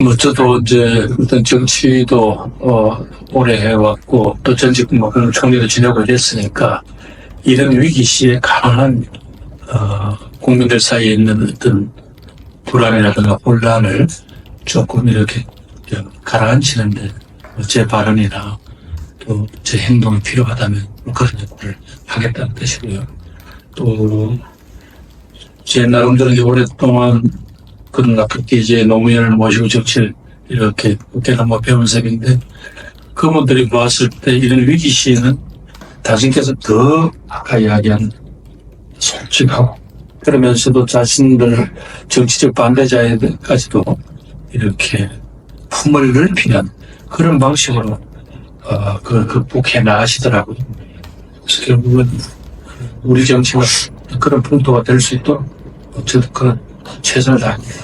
뭐 저도 이제 어떤 정치도 어, 오래 해왔고 또 전직 뭐 그런 총리도 지내고 이랬으니까 이런 위기 시에 가능한 어, 국민들 사이에 있는 어떤 불안이라든가 혼란을 조금 이렇게 좀 가라앉히는데 제 발언이나 또 제 행동이 필요하다면 뭐 그런 역할을 하겠다는 뜻이고요. 또 제 나름대로 오랫동안 그러나 그때 이제 노무현을 모시고 정치를 이렇게 어깨나 뭐 배운 셈인데 그분들이 보았을 때 이런 위기 시에는 당신께서 더 아까 이야기한 솔직하고 그러면서도 자신들 정치적 반대자에까지도 이렇게 품을 넓히는 그런 방식으로 어, 그걸 극복해 나가시더라고요. 그래서 결국은 우리 정치가 그런 풍토가 될 수 있도록 어쨌든 그런 최선을 다합니다.